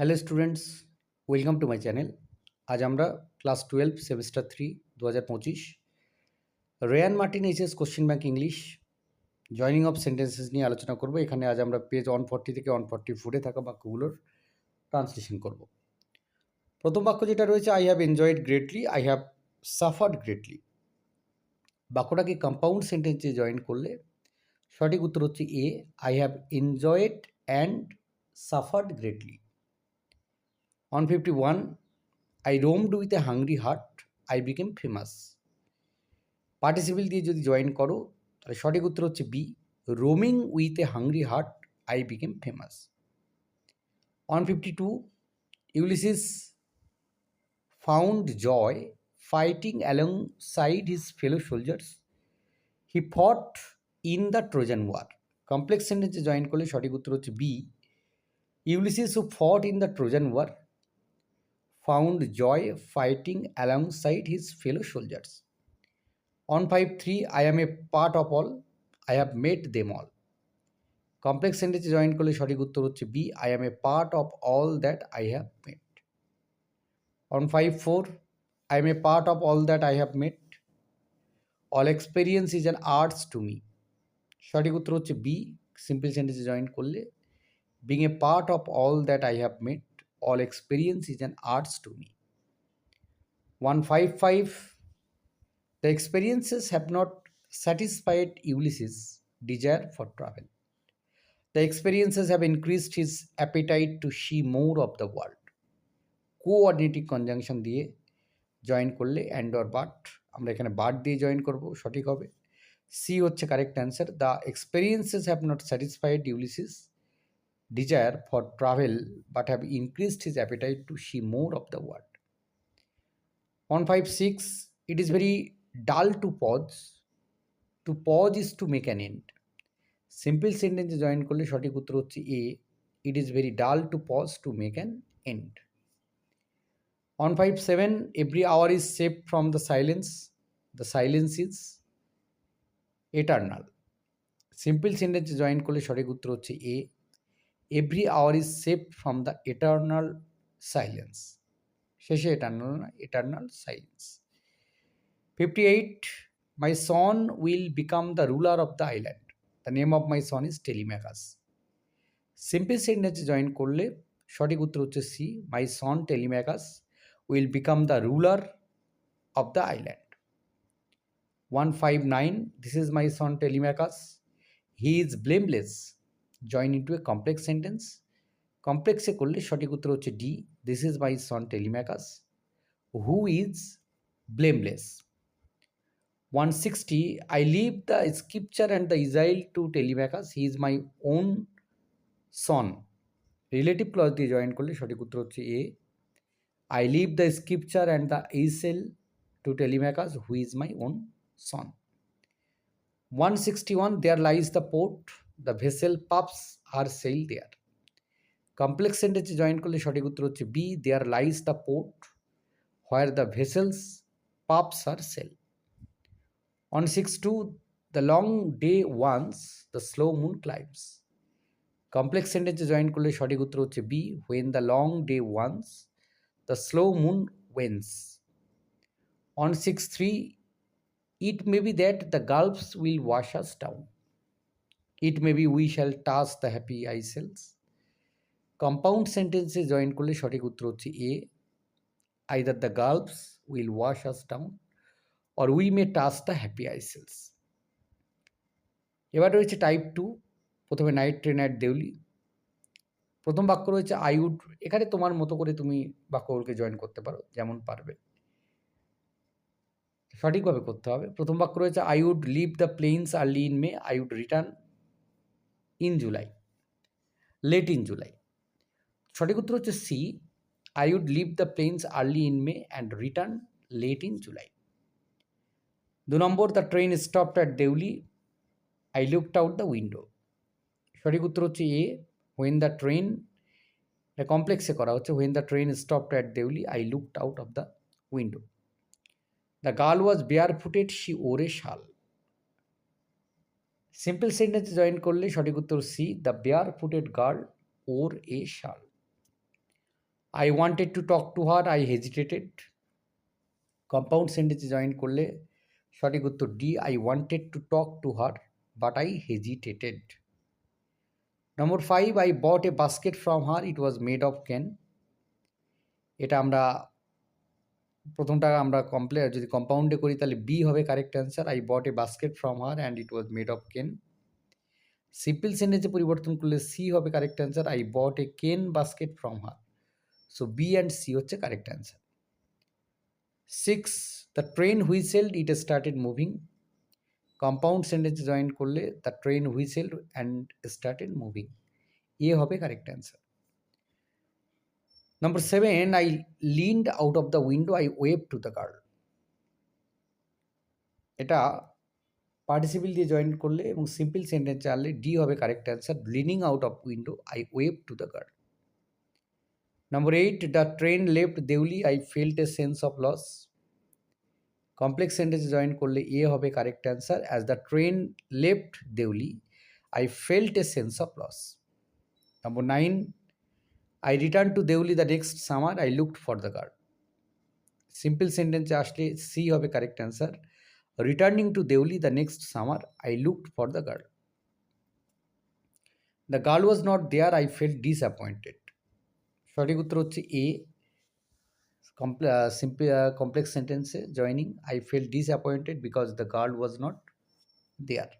Hello students welcome to my channel আজ আমরা class twelve semester three দু হাজার পঁচিশ Ryan Martin HS question bank English joining of sentences নিয়ে আলোচনা করব। এখানে আজ আমরা পেজ ওয়ান ফর্টি থেকে ওয়ান ফর্টি ফোরে থাকা বাক্যগুলোর ট্রান্সলেশন করব। প্রথম বাক্য যেটা রয়েছে I have enjoyed greatly I have suffered greatly বাক্যটাকে compound সেন্টেন্সে জয়েন করলে সঠিক উত্তর হচ্ছে A I have enjoyed and suffered greatly one fifty one I roamed with a hungry heart I became famous participle দিয়ে যদি জয়েন করো, তাহলে সঠিক উত্তর হচ্ছে B roaming with a hungry heart I became famous one fifty two Ulysses found joy fighting alongside his fellow soldiers he fought in the Trojan war complex সেন্টেন্সে join করলে সঠিক উত্তর হচ্ছে B Ulysses who fought in the Trojan war found joy fighting alongside his fellow soldiers. On 5.3, I am a part of all, I have met them all. Complex সেন্টেন্সে join করলে সঠিক উত্তর হচ্ছে B I am a part of all that I have met one five four I am a part of all that I have met all experience is an arts to me সঠিক উত্তর হচ্ছে B simple সেন্টেন্সে join করলে being a part of all that I have met all experience is an arts to me 155 the experiences have not satisfied ulysses desire for travel the experiences have increased his appetite to see more of the world coordinative conjunction দিয়ে join করলে and or but আমরা এখানে but দিয়ে join করব সঠিক হবে C হচ্ছে correct answer the experiences have not satisfied Ulysses desire for travel but have increased his appetite to see more of the world. 156 It is very dull to pause. To pause is to make an end. Simple সেন্টেন্সে join করলে সঠিক উত্তর হচ্ছে A it is very dull to pause to make an end one five seven every hour is save from the silence the silence is eternal simple সেন্টেন্সে join করলে সঠিক উত্তর হচ্ছে A every hour is save from the eternal silence শেষে eternal না eternal silence fifty eight my son will become the ruler of the island the name of my son is Telemachus simple সেন্টেন্সে join করলে সঠিক উত্তর হচ্ছে C my son Telemachus will become the ruler of the island one five nine this is my son Telemachus he is blameless join into a complex sentence কমপ্লেক্সে করলে সঠিক উত্তর হচ্ছে D this is my son Telemachus who is blameless one sixty I leave the scripture and the isle to Telemachus he is my own son relative clause দিয়ে join করলে সঠিক উত্তর হচ্ছে A I leave the scripture and the isle to Telemachus who is my own son one sixty one there lies the port the vessel puffs her sail there complex সেন্টেন্সে join করলে সঠিক উত্তর হচ্ছে B there lies the port where the vessels puffs her sail one six two the long day wanes the slow moon climbs complex সেন্টেন্সে join করলে সঠিক উত্তর হচ্ছে B when the long day wanes the slow moon wanes one six three it may be that the girls will wash us down it may be we shall touch the happy isles compound সেন্টেন্সে join করলে সঠিক উত্তর হচ্ছে A either the girls will wash us down or we may touch the happy isles এবার রয়েছে type two প্রথমে night train at Deoli প্রথম বাক্য রয়েছে আই উড এখানে তোমার মতো করে তুমি বাক্যগুলোকে জয়েন করতে পারো, যেমন পারবে। সঠিকভাবে করতে হবে। প্রথম বাক্য রয়েছে I would leave the plains early in May I would return in July late in July সঠিক উত্তর হচ্ছে C I would leave the plains early in May and return late in July দু number the train stopped at Deoli I looked out the window সঠিক উত্তর হচ্ছে A when the train কমপ্লেক্সে করা হচ্ছে when the train stopped at Deoli I looked out of the window the girl was barefooted she wore shawl simple সেন্টেন্সে join করলে সঠিক উত্তর C the barefooted girl wore a shawl I wanted to talk to her I hesitated compound সেন্টেন্সে join করলে সঠিক উত্তর D I wanted to talk to her but I hesitated number five I bought a basket from her it was made of cane এটা আমরা প্রথমটা আমরা কমপ্লে যদি কম্পাউন্ডে করি, তাহলে বি হবে correct answer I bought a basket from her and it was made of cane simple সেন্টেন্সে পরিবর্তন করলে সি হবে correct answer I bought a cane basket from her so B and C হচ্ছে correct answer six the train whistled it started moving compound সেন্টেন্সে join করলে the train whistled and started moving A হবে correct answer Number seven, I leaned out of the window, I waved to the girl. এটা participle দিয়ে join করলে এবং simple sentence চাললে D হবে correct answer leaning out of window I wave to the girl number eight the train left Deoli I felt a sense of loss complex সেন্টেন্সে join করলে এ হবে correct answer as the train left Deoli I felt a sense of loss number nine I return to Deoli the next summer I looked for the girl simple সেন্টেন্সে আসলে C হবে correct answer returning to Deoli the next summer I looked for the girl the girl was not there I fell disappointed সঠিক উত্তর হচ্ছে A simple complex সেন্টেন্সে joining I fell disappointed because the girl was not there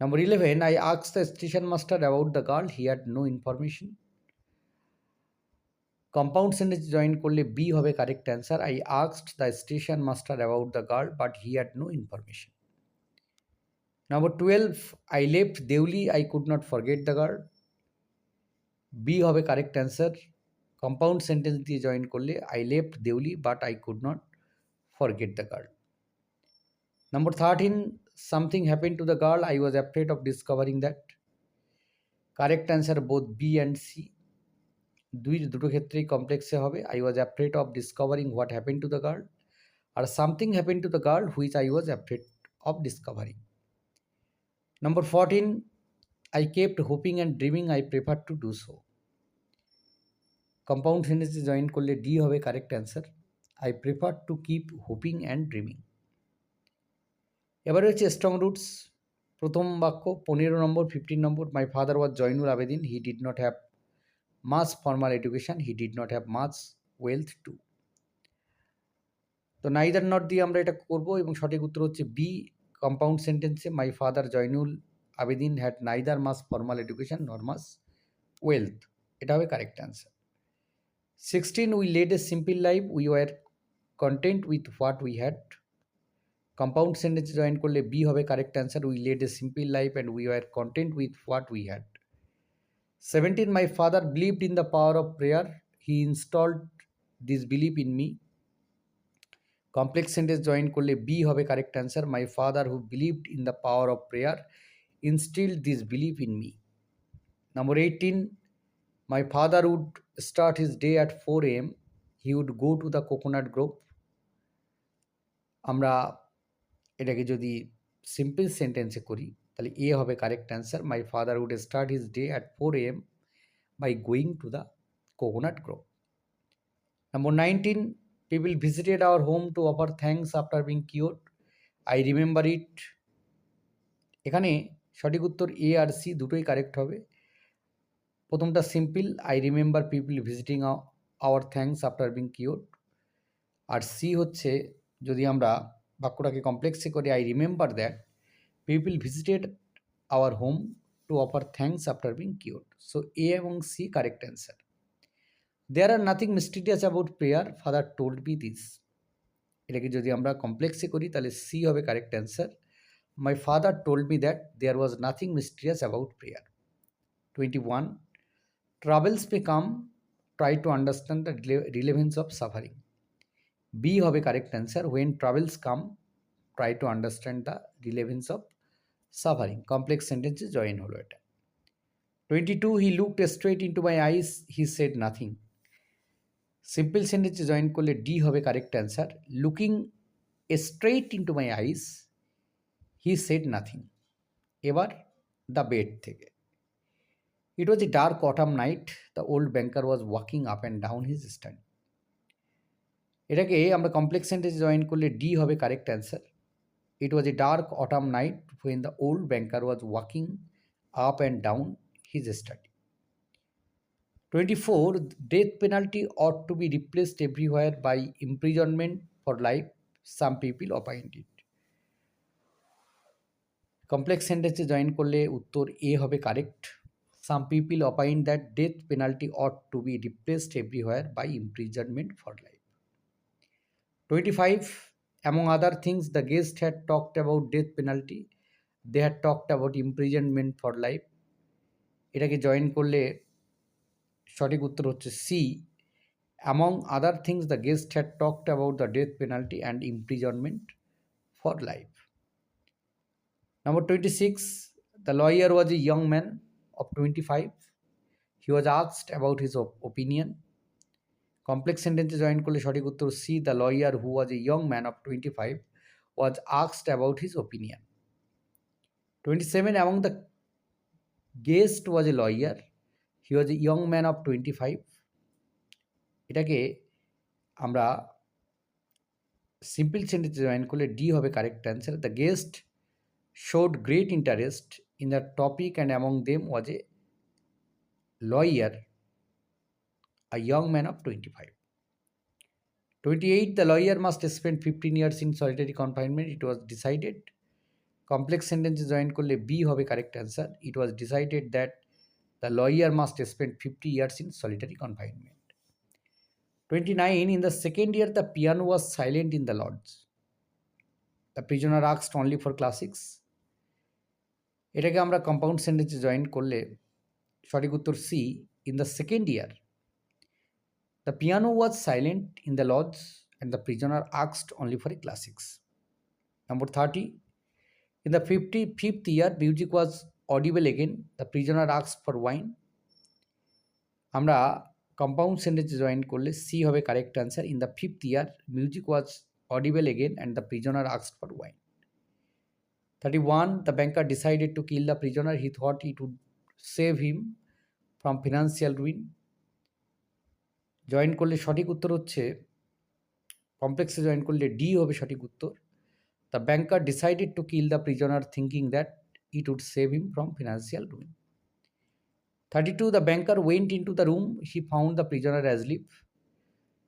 Number 11, I asked the station master about the girl. He had no information. Compound sentence join করলে B হবে correct answer I asked the station master about the girl but he had no information number twelve I left Deoli I could not forget the girl B হবে correct answer compound sentence দিয়ে join করলে I left Deoli but I could not forget the girl number thirteen something happen to the girl I was afraid of discovering that correct answer both B and C দুই দুটো ক্ষেত্রেই কমপ্লেক্সে হবে। I was afraid of discovering what happen to the girl R something happen to the girl which I was afraid of discovering number fourteen I kept hoping and dreaming I prefer to do so compound সেন্টেন্সে join করলে D হবে correct answer I prefer to keep hoping and dreaming এবারে হচ্ছে strong roots প্রথম বাক্য, পনেরো number fifteen number. My father was Zainul Abedin. He did not have much formal education he did not have much wealth too তো neither not দিয়ে আমরা এটা করব এবং সঠিক উত্তর হচ্ছে বি কম্পাউন্ড সেন্টেন্সে my father Zainul Abedin had neither much formal education nor much wealth এটা হবে correct answer sixteen we led a simple life we were content with what we had compound সেন্টেন্সে জয়েন করলে B হবে correct answer we led a simple life and we were content with what we had 17 my father believed in the power of prayer. He installed this belief in me. Complex sentence join করলে B হবে correct answer my father who believed in the power of prayer instil this belief in me number eighteen my father would start his day at four am he would go to the coconut grove আমরা এটাকে যদি simple সেন্টেন্সে করি তাহলে A হবে correct answer my father would start his day at four am by going to the coconut grove number nineteen people visited our home to offer thanks after being cure I remember it এখানে সঠিক উত্তর A আর C দুটোই correct হবে। প্রথমটা simple I remember people visiting our thanks after being cure R C হচ্ছে, যদি আমরা বাক্যটাকে কমপ্লেক্সে করি I remember that people visited our home to offer thanks after being cure so A এবং C correct answer there are nothing mysterious about prayer father told be this এটাকে যদি আমরা কমপ্লেক্সে করি, তাহলে সি হবে correct answer my father told me that there was nothing mysterious about prayer twenty one travels may come try to understand the relevance of suffering B হবে correct answer when travels come try to understand the relevance of suffering complex সেন্টেন্সে join হলো এটা। Twenty two he looked straight into my eyes he said nothing simple সেন্টেন্সে join করলে D হবে correct answer looking straight into my eyes he said nothing এবার the bed থেকে। It was a dark autumn night the old banker was walking up and down his study. এটাকে আমরা complex sentence join করলে D হবে correct answer it was a dark autumn night when the old banker was walking up and down his study twenty four death penalty ought to be replaced everywhere by imprisonment for life some people opined complex সেন্টেন্সে join করলে উত্তর A হবে correct some people opine that death penalty ought to be replaced everywhere by imprisonment for life 25 among other things, the guest had talked about death penalty. They had talked about imprisonment for life এটাকে join করলে সঠিক উত্তর হচ্ছে C among other things the guest had talked about the death penalty and imprisonment for life number twenty six the lawyer was a young man of twenty five he was asked about his opinion complex সেন্টেন্সে join করলে সঠিক উত্তর C the lawyer who was a young man of twenty five was asked about his opinion twenty seven and the guest was a lawyer he was a young man of twenty five এটাকে আমরা simple sentence join করলে D হবে correct answer the guest showed great interest in the topic and among them was a lawyer a young man of twenty five twenty eight the lawyer must spend fifteen years in solitary confinement it was decided complex সেন্টেন্সে join করলে B হবে correct answer it was decided that the lawyer must spend fifty years in solitary confinement twenty nine in the second year the piano was silent in the lords the prisoner আক্সড only for classics এটাকে আমরা compound সেন্টেন্সে join করলে সঠিক উত্তর C in the second year the piano was silent in the lodge and the prisoner আক্সড only for a classics number thirty In the 55th year, music was audible again. The prisoner asked for wine. আমরা compound সেন্টেন্সে join করলে C হবে correct answer in the fifth year music was audible again and the prisoner আক্সড for wine thirty one the banker decided to kill the prisoner he thought it would save him from financial ruin join করলে সঠিক উত্তর হচ্ছে কমপ্লেক্সে join করলে D হবে সঠিক উত্তর। To kill the prisoner thinking that it would save him from financial ruin thirty two the banker went in to the room he found the prisoner asleep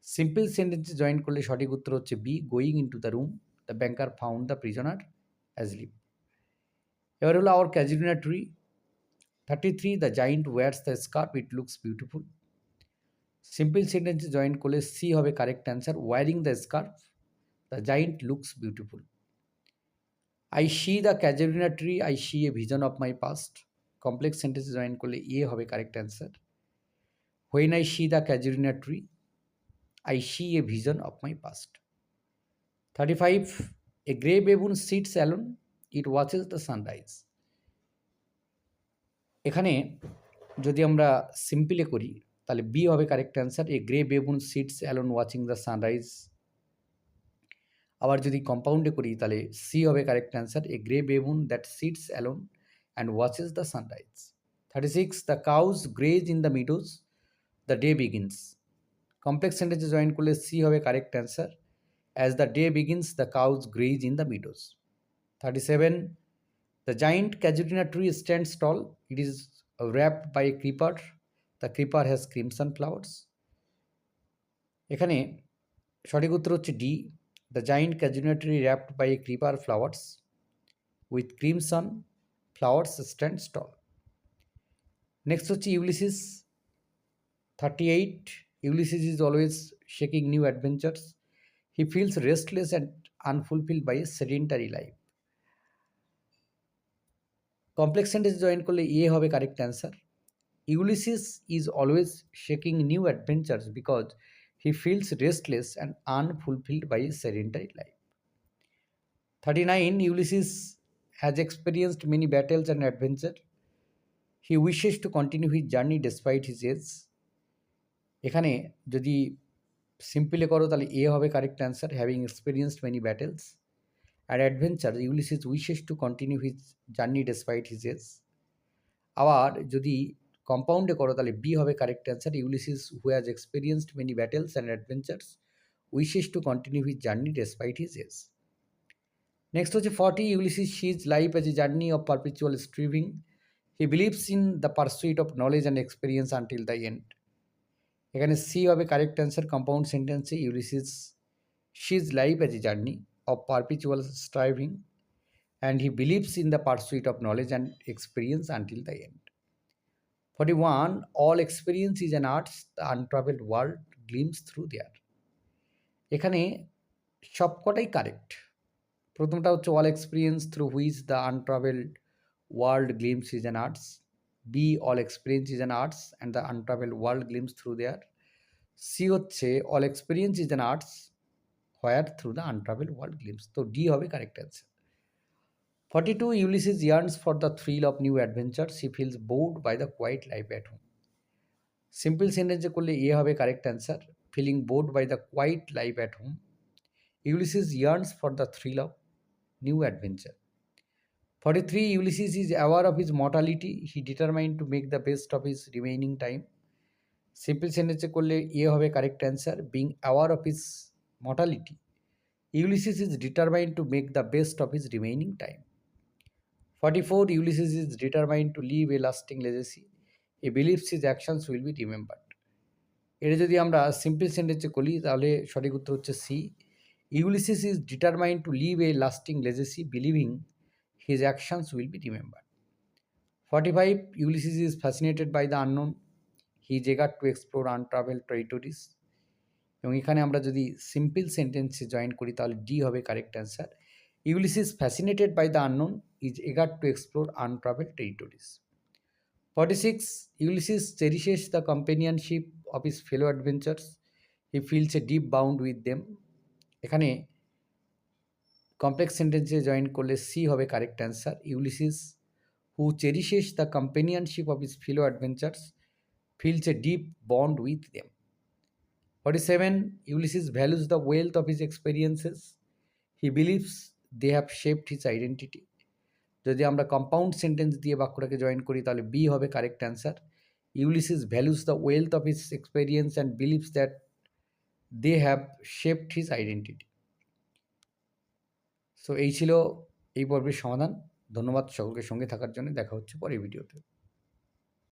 simple সেন্টেন্সে জয়েন করলে সঠিক উত্তর হচ্ছে B going in to the room the banker found the prisoner asleep এবার হলো our casuarina tree thirty three the giant wears the scarf it looks beautiful simple সেন্টেন্সে join করলে C হবে correct answer wearing the scarf the giant looks beautiful I see the casuarina tree I see a vision of my past complex সেন্টেন্সে join করলে এ হবে correct answer when I see the casuarina tree I see a vision of my past thirty five a grey baboon sits alone it watches the sunrise এখানে যদি আমরা সিম্পলে করি, তাহলে B হবে correct answer a grey baboon sits alone watching the sunrise আবার যদি কম্পাউন্ডে করি, তাহলে সি হবে correct answer a grey baboon that sits alone and watches the sunrise thirty six the cows graze in the meadows the day begins complex সেন্টেন্সে join করলে C হবে correct answer as the day begins the cows graze in the meadows thirty seven the giant casuarina tree stands tall it is wrap by a creeper the creeper has crimson flowers এখানে সঠিক উত্তর হচ্ছে D the giant ক্যাজুনেটরি wrapped by a creeper flowers with crimson flowers stand stall next হচ্ছে Ulysses thirty eight Ulysses is always shaking new adventures he feels restless and unfulfilled by a sedentary life complex sentence join করলে এ হবে correct answer Ulysses is always seeking new adventures because he feels restless and unfulfilled by his sedentary life. 39. Ulysses has experienced many battles and adventures. He wishes to continue his journey despite his age. এখানে যদি simply করো তাহলে A হবে correct answer having experienced many battles and adventure Ulysses wishes to continue his journey despite his age আবার যদি কম্পাউন্ডে করো, তাহলে বি হবে correct answer Ulysses who has experienced many battles and adventures wishes to continue his journey despite his age next হচ্ছে forty Ulysses sees life as a journey of perpetual striving he believes in the pursuit of knowledge and experience until the end এখানে C হবে correct answer compound সেন্টেন্সে Ulysses sees life as a journey of perpetual striving and he believes in the pursuit of knowledge and experience until the end. 41. All experience is an arts, the untraveled world gleams through there. এখানে সবকটাই correct প্রথমটা হচ্ছে all experience through which the untravelled world gleams is an arts B all experience is an arts and the untravelled world gleams through there C হচ্ছে all experience is an arts where through the untravelled world gleams তো D হবে correct answer 42 Ulysses yearns for the thrill of new adventures. He feels bored by the quiet life at home. Simple সেন্টেন্সে করলে এ হবে correct answer feeling bored by the quiet life at home Ulysses yearns for the thrill of new adventure forty three Ulysses is aware of his mortality he determine to make the best of his remaining time simple সেন্টেন্সে করলে এ হবে correct answer being aware of his mortality Ulysses is determine to make the best of his remaining time 44 Ulysses is determined to leave a lasting legacy. He believes his actions will be remembered. এটা যদি আমরা simple সেন্টেন্সে করি, তাহলে সঠিক উত্তর হচ্ছে C Ulysses is determined to live a lasting legacy believing his actions will be remembered forty five Ulysses is fascinated by the unknown he eager to explore untravelled territories এবং এখানে আমরা যদি সিম্পল সেন্টেন্সে জয়েন করি, তাহলে D হবে correct answer Ulysses is fascinated by the unknown is eager to explore untravelled territories forty six Ulysses cherishes the companionship of his fellow adventurers he feels a deep bound with them এখানে complex সেন্টেন্সে join করলে C হবে correct answer Ulysses who cherishes the companionship of his fellow adventurers feels a deep bond with them forty seven Ulysses values the wealth of his experiences he believes they have shaped his identity যদি আমরা compound sentence দিয়ে বাক্যটাকে join করি, তাহলে B হবে correct answer Ulysses values the wealth of his experience and believes that they have shaped his identity so এই ছিল এই পর্বের সমাধান। ধন্যবাদ সকলকে সঙ্গে থাকার জন্য। দেখা হচ্ছে পরের ভিডিওতে